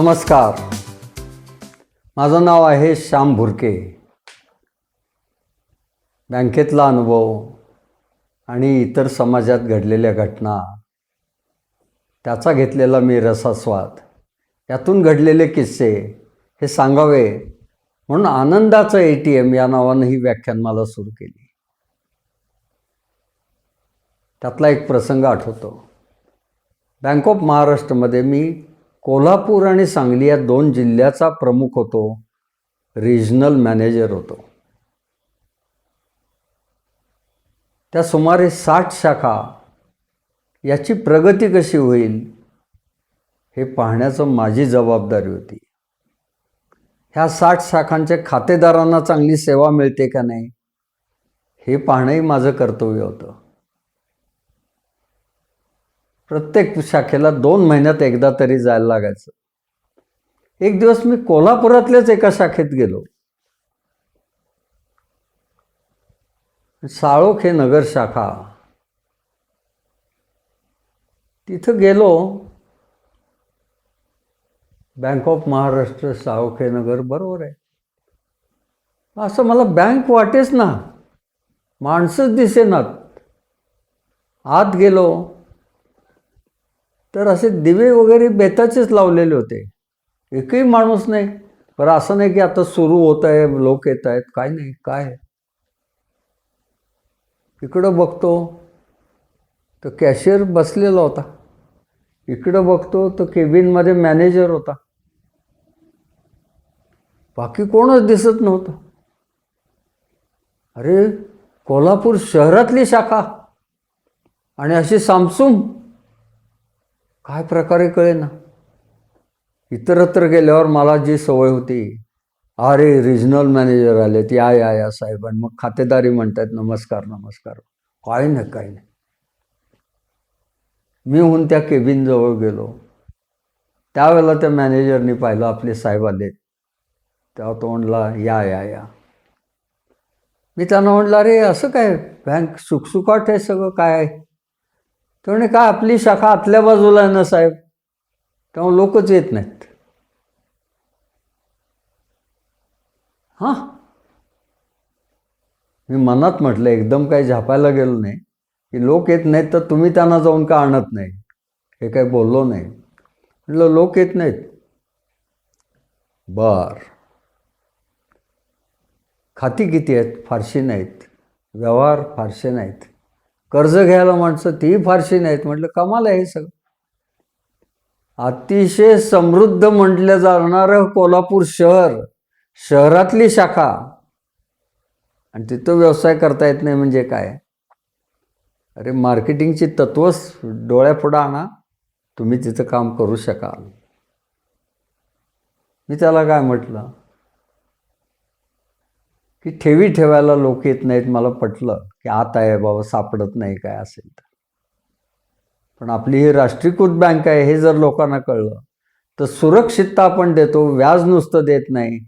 नमस्कार. माझं नाव आहे श्याम भुरके. बँकेतला अनुभव आणि इतर समाजात घडलेल्या घटना त्याचा घेतलेला मी रसास्वाद यातून घडलेले किस्से हे सांगावे म्हणून आनंदाचं ए टी एम या नावानं ही व्याख्यान मला सुरू केली. त्यातला एक प्रसंग आठवतो. बँक ऑफ महाराष्ट्रमध्ये मी कोल्हापूर आणि सांगली या दोन जिल्ह्याचा प्रमुख होतो रिजनल मॅनेजर होतो. त्या सुमारे साठ शाखा याची प्रगती कशी होईल हे पाहण्याचं माझी जबाबदारी होती. ह्या साठ शाखांच्या खातेदारांना चांगली सेवा मिळते का नाही हे पाहणंही माझं कर्तव्य होतं. प्रत्येक शाखेला दोन महिन्यात एकदा तरी जायला लागायचं. एक दिवस मी कोल्हापुरातल्याच एका शाखेत गेलो. साळोख हे नगर शाखा. तिथं गेलो. बँक ऑफ महाराष्ट्र साळोखे नगर बरोबर आहे. असं मला बँक वाटेच ना. माणसंच दिसेनात. आत गेलो. तर असे दिवे वगैरे बेताचेच लावलेले होते. एकही माणूस नाही. बरं असं नाही की आता सुरू होत आहे लोक येत आहेत. काय नाही काय? इकडं बघतो तर कॅशियर बसलेला होता. इकडं बघतो तर केबिनमध्ये मॅनेजर होता. बाकी कोणच दिसत नव्हतं. अरे कोल्हापूर शहरातली शाखा आणि अशी सामसूम काय प्रकारे कळे ना इतरत्र गेल्यावर मला जी सवय होती अरे रिजनल मॅनेजर आलेत या या या साहेब आणि मग खातेदारी म्हणतात नमस्कार नमस्कार. काय नाही काय नाही. मी होऊन त्या केबिनजवळ गेलो. त्यावेळेला त्या मॅनेजरनी पाहिलं आपले साहेब आलेत तेव्हा तो म्हणला या या या. मी त्यांना म्हटलं अरे असं काय बँक सुखसुखाट आहे सगळं काय आहे काय आपली शाखा आतल्या बाजूला आहे ना साहेब? तेव्हा लोकच येत नाहीत. हां? मी मनात म्हटलं एकदम काही झापायला गेलो नाही. की लोक येत नाहीत तर तुम्ही त्यांना जाऊन का आणत नाही? हे काही बोललो नाही. म्हटलं लोक येत नाहीत. बर. खाती किती आहेत? फारशी नाहीत. व्यवहार फारसे नाहीत. कर्ज घ्यायला माणसं तीही फारशी नाहीत. म्हटलं कमाल आहे हे सगळं. अतिशय समृद्ध म्हटलं जाणारं कोल्हापूर शहर शहरातली शाखा. आणि तिथं व्यवसाय करता येत नाही म्हणजे काय? अरे मार्केटिंगची तत्वच डोळ्यापुढं आणा. तुम्ही तिथं काम करू शकाल. मी त्याला काय म्हटलं? की ठेवी ठेवायला लोक येत नाहीत. मला पटलं की आत आहे बाबा सापडत नाही काय असेल तर. पण आपली ही राष्ट्रीयकृत बँक आहे हे जर लोकांना कळलं तर सुरक्षितता आपण देतो व्याज नुसतं देत नाही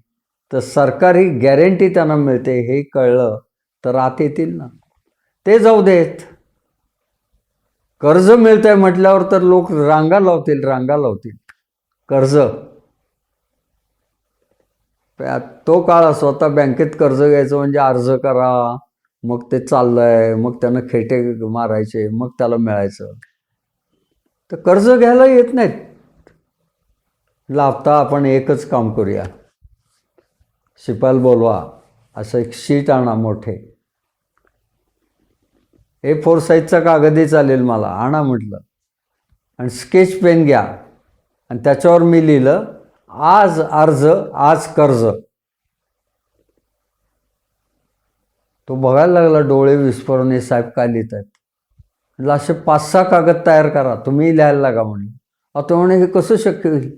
तर सरकारी गॅरंटी त्यांना मिळते हे कळलं तर आत येतील ना. ते जाऊ देत. कर्ज मिळतंय म्हटल्यावर तर लोक रांगा लावतील रांगा लावतील. कर्ज. तो काळ स्वतः बँकेत कर्ज घ्यायचं म्हणजे अर्ज करा मग ते चाललंय मग त्यानं खेटे मारायचे मग त्याला मिळायचं. तर कर्ज घ्यायला येत नाहीत. लाभता आपण एकच काम करूया. शिपाल बोलवा असं एक शीट आणा मोठे. ए फोर साईजचा कागदही चालेल मला आणा म्हटलं. आणि स्केच पेन घ्या. आणि त्याच्यावर मी लिहिलं आज अर्ज आज कर्ज. तो बघायला लागला डोळे विस्फोरून हे साहेब काय लिहित आहेत म्हटलं असे पाच सहा कागद तयार करा तुम्ही लिहायला लागा म्हणलं आता म्हणे हे कसं शक्य होईल?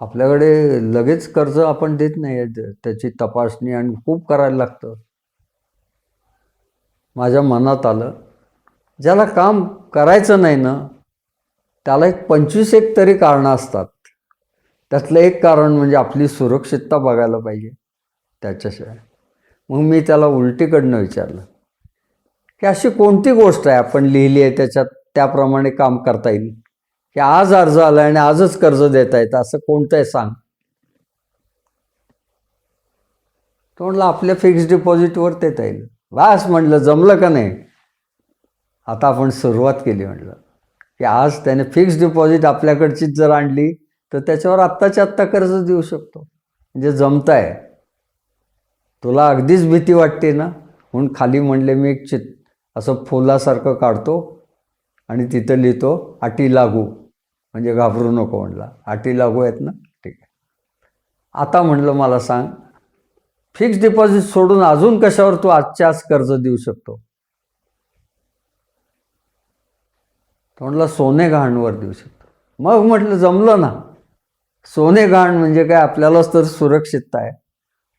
आपल्याकडे लगेच कर्ज आपण देत नाही त्याची तपासणी आणि खूप करायला लागतं. माझ्या मनात आलं ज्याला काम करायचं नाही ना त्याला एक पंचवीस एक तरी कारणं असतात. त्यातलं एक कारण म्हणजे आपली सुरक्षितता बघायला पाहिजे त्याच्याशिवाय. मग मी त्याला उलटीकडनं विचारलं की अशी कोणती गोष्ट आहे आपण लिहिली आहे त्याच्यात त्याप्रमाणे काम करता येईल? की आज अर्ज आला आणि आजच कर्ज देता येतं असं कोणतं आहे सांग? तो म्हणलं आपल्या फिक्स्ड डिपॉझिटवर देता येईल. वास म्हटलं जमलं का नाही? आता आपण सुरुवात केली म्हटलं की आज त्याने फिक्स डिपॉझिट आपल्याकडचीच जर आणली तर त्याच्यावर आत्ताच्या आत्ता कर्ज देऊ शकतो. म्हणजे जमताय. तुला अगदीच भीती वाटते ना? म्हणून खाली म्हणले मी एक चित असं फुलासारखं काढतो आणि तिथं लिहितो अटी लागू. म्हणजे घाबरू नको म्हणला. अटी लागू आहेत ना? ठीक आहे. आता म्हणलं मला सांग फिक्स डिपॉझिट सोडून अजून कशावर तू आजच्या आज कर्ज देऊ शकतो? तो म्हटलं सोने गहाणवर देऊ शकतो. मग म्हटलं जमलं ना? सोने गहाण म्हणजे काय? आपल्यालाच तर सुरक्षितता आहे.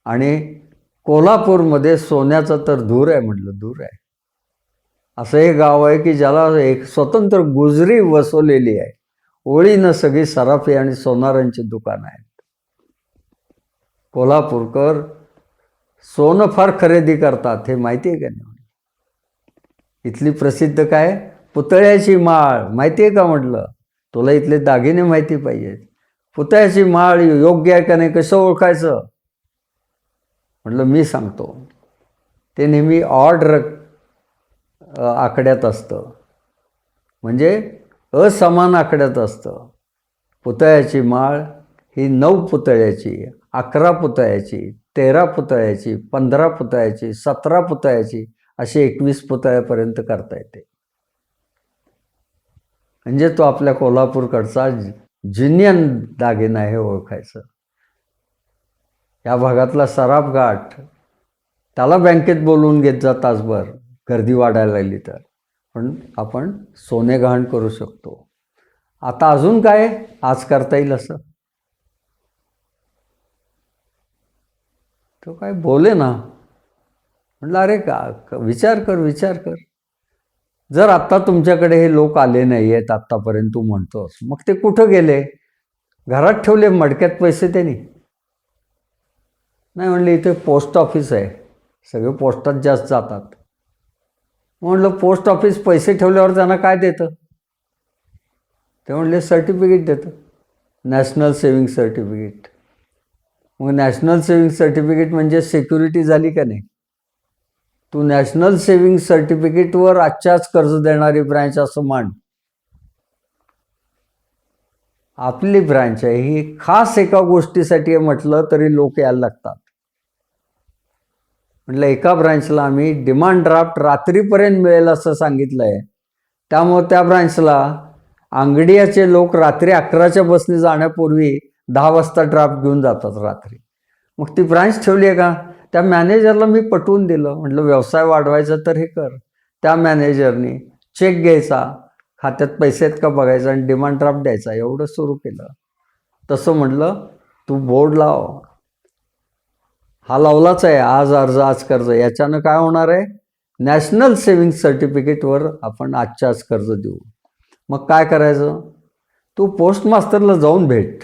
आणि कोल्हापूरमध्ये सोन्याचा तर धूर आहे म्हटलं धूर आहे. असं एक गाव आहे की ज्याला एक स्वतंत्र गुजरी वसवलेली आहे. ओळीनं सगळी सराफी आणि सोनारांची दुकानं आहेत. कोल्हापूरकर सोनं फार खरेदी करतात हे माहिती आहे का नाही? इथली प्रसिद्ध काय? पुतळ्याची माळ माहिती आहे का म्हटलं? तुला इथले दागिने माहिती पाहिजेत. पुतळ्याची माळ योग्य आहे का नाही कसं ओळखायचं? म्हटलं मी सांगतो. ते नेहमी ऑर्डर आकड्यात असतं. म्हणजे असमान आकड्यात असतं. पुतळ्याची माळ ही नऊ पुतळ्याची अकरा पुतळ्याची तेरा पुतळ्याची पंधरा पुतळ्याची सतरा पुतळ्याची अशी एकवीस पुतळ्यापर्यंत करता येते. म्हणजे तो आपल्या कोल्हापूरकडचा जिनियन दागिना हे ओळखायचं. या भागातला सराफ गाठ त्याला बँकेत बोलवून घेत जा तासभर गर्दी वाढायला लागली तर. पण आपण सोने गहाण करू शकतो. आता अजून काय? आज करता येईल असं. तो काय बोले ना. म्हटलं अरे का विचार कर विचार कर. जर आत्ता तुमच्याकडे हे लोक आले नाही आहेत आत्तापर्यंत तू म्हणतोस मग ते कुठं गेले? घरात ठेवले मडक्यात पैसे त्यांनी. नाही म्हणले इथे पोस्ट ऑफिस आहे. सगळे पोस्टात जास्त जातात. म्हणलं पोस्ट ऑफिस पैसे ठेवल्यावर त्यांना काय देतं? ते म्हणले सर्टिफिकेट देतं. नॅशनल सेविंग सर्टिफिकेट मग नॅशनल सेविंग सर्टिफिकेट म्हणजे सिक्युरिटी झाली का नाही? तू नॅशनल सेव्हिंग सर्टिफिकेटवर आजच्याच कर्ज देणारी ब्रँच असं मान आपली ब्रँच आहे. ही खास एका गोष्टीसाठी म्हटलं तरी लोक यायला लागतात. म्हटलं एका ब्रँचला आम्ही डिमांड ड्राफ्ट रात्रीपर्यंत मिळेल असं सांगितलं आहे त्यामुळं त्या ब्रँचला आंगडियाचे लोक रात्री अकराच्या बसने जाण्यापूर्वी दहा वाजता ड्राफ्ट घेऊन जातात रात्री. मग ती ब्रांच ठेवली आहे का? त्या मॅनेजरला मी पटवून दिलं. म्हटलं व्यवसाय वाढवायचा तर हे कर. त्या मॅनेजरनी चेक घ्यायचा. खात्यात पैसे आहेत का बघायचा आणि डिमांड ड्राफ्ट द्यायचा. एवढं सुरू केलं. तसं म्हटलं तू बोर्ड लाव. हा लावलाच आहे. आज अर्ज आज कर्ज. याच्यानं काय होणार आहे? नॅशनल सेव्हिंग सर्टिफिकेटवर आपण आजच्या आज कर्ज देऊ. मग काय करायचं? तू पोस्ट मास्तरला जाऊन भेट.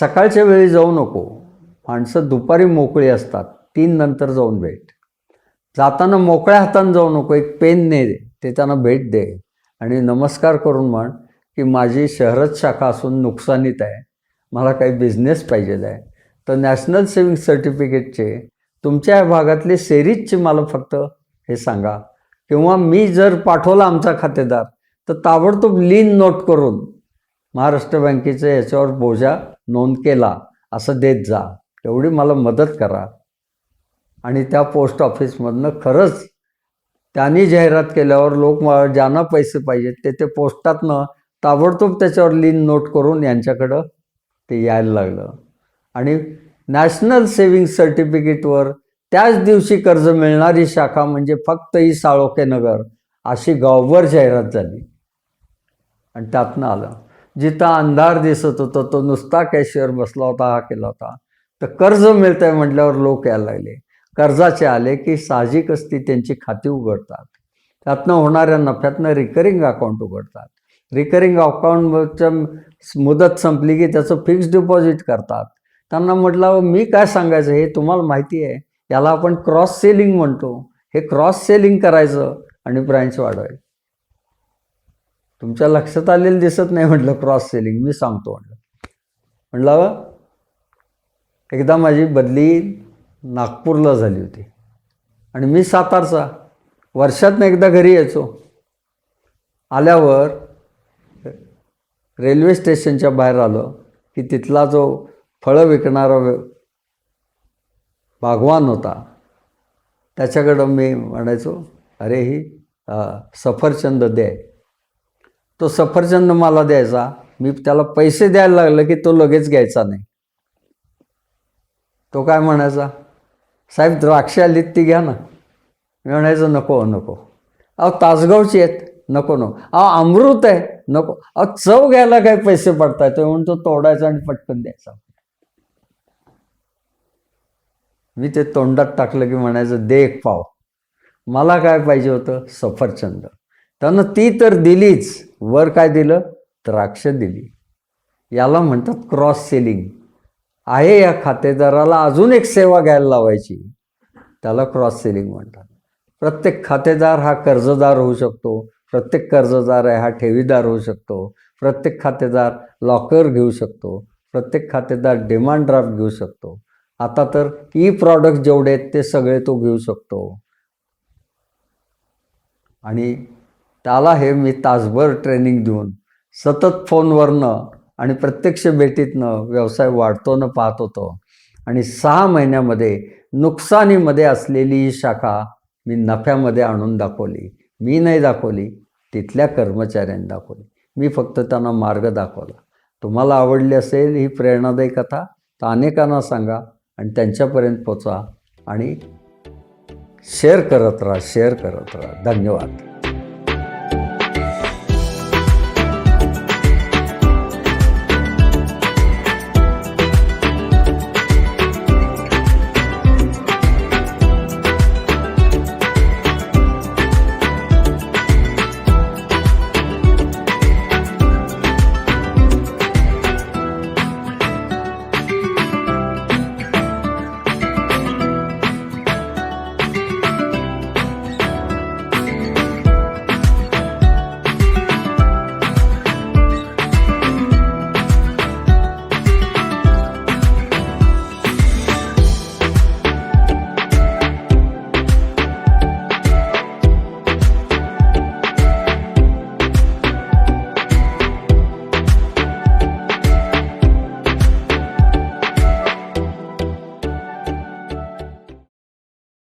सकाळच्या वेळी जाऊ नको. माणसं दुपारी मोकळी असतात तीन नंतर जाऊन भेट. जाताना मोकळ्या हातानं जाऊ नको एक पेन ने ते त्यांना भेट दे. आणि नमस्कार करून म्हण की माझी शहरच शाखा असून नुकसानीत आहे मला काही बिझनेस पाहिजेला आहे. तर नॅशनल सेविंग सर्टिफिकेटचे तुमच्या या भागातले सेरीजचे मला फक्त हे सांगा. किंवा मी जर पाठवला आमचा खातेदार तर ताबडतोब लीन नोट करून महाराष्ट्र बँकेचं याच्यावर बोजा नोंद केला असं देत जा. तेवढी मला मदत करा. आणि त्या पोस्ट ऑफिसमधनं खरंच त्यांनी जाहिरात केल्यावर लोक ज्यांना पैसे पाहिजेत ते ते पोस्टातनं ताबडतोब त्याच्यावर लीन नोट करून यांच्याकडं ते यायला लागलं. आणि नॅशनल सेविंग सर्टिफिकेटवर त्याच दिवशी कर्ज मिळणारी शाखा म्हणजे फक्त ही साळोखे नगर अशी गावभर जाहिरात झाली. आणि त्यातनं आलं. जिथं अंधार दिसत होतं तो नुसता कॅशियर बसला होता हा केला होता. तर कर्ज मिळत आहे म्हटल्यावर लोक यायला लागले. कर्जाचे आले की साहजिकच ती त्यांची खाती उघडतात. त्यातनं होणाऱ्या नफ्यातनं रिकरिंग अकाउंट उघडतात. रिकरिंग अकाउंटच्या मुदत संपली की त्याचं फिक्स डिपॉझिट करतात. त्यांना म्हटलं मी काय सांगायचं हे तुम्हाला माहिती आहे. याला आपण क्रॉस सेलिंग म्हणतो. हे क्रॉस सेलिंग करायचं आणि ब्रँच वाढवायचं. तुमच्या लक्षात आलेलं दिसत नाही म्हटलं क्रॉस सेलिंग मी सांगतो म्हटलं. म्हटलं एकदा माझी बदली नागपूरला झाली होती. आणि मी सातारचा. वर्षातनं एकदा घरी यायचो. आल्यावर रेल्वे स्टेशनच्या बाहेर आलो की तिथला जो फळं विकणारा व्य- बागवान होता. त्याच्याकडं मी म्हणायचो अरे ही सफरचंद दे. तो सफरचंद मला द्यायचा. मी त्याला पैसे द्यायला लागलं की तो लगेच घ्यायचा नाही. तो काय म्हणायचा साहेब द्राक्ष आलीत ती घ्या ना. मी म्हणायचं नको नको. अहो तासगावची आहेत. नको नको. अहो अमृत आहे. नको. अहो चव घ्यायला काय पैसे पडताय? तो म्हणून तो तोडायचा आणि पटकन द्यायचा. मी ते तोंडात टाकलं की म्हणायचं दे एक पाव मला काय पाहिजे होतं? सफरचंद. त्यानं ती तर दिलीच. वर काय दिलं? द्राक्ष दिली. याला म्हणतात क्रॉस सेलिंग. आहे या खातेदाराला अजून एक सेवा घ्यायला लावायची. त्याला क्रॉस सेलिंग म्हणतात. प्रत्येक खातेदार हा कर्जदार होऊ शकतो. प्रत्येक कर्जदार आहे हा ठेवीदार होऊ शकतो. प्रत्येक खातेदार लॉकर घेऊ शकतो. प्रत्येक खातेदार डिमांड ड्राफ्ट घेऊ शकतो. आता तर ई प्रॉडक्ट जेवढे आहेत ते सगळे तो घेऊ शकतो. आणि त्याला हे मी तासभर ट्रेनिंग देऊन सतत फोनवरनं आणि प्रत्यक्ष भेटीतनं व्यवसाय वाढतो न पाहत होतो. आणि सहा महिन्यामध्ये नुकसानीमध्ये असलेली ही शाखा मी नफ्यामध्ये आणून दाखवली. मी नाही दाखवली तिथल्या कर्मचाऱ्यांनी दाखवली. मी फक्त त्यांना मार्ग दाखवला. तुम्हाला आवडली असेल ही प्रेरणादायी कथा तर अनेकांना सांगा आणि त्यांच्यापर्यंत पोचा आणि शेअर करत राहा शेअर करत राहा. धन्यवाद.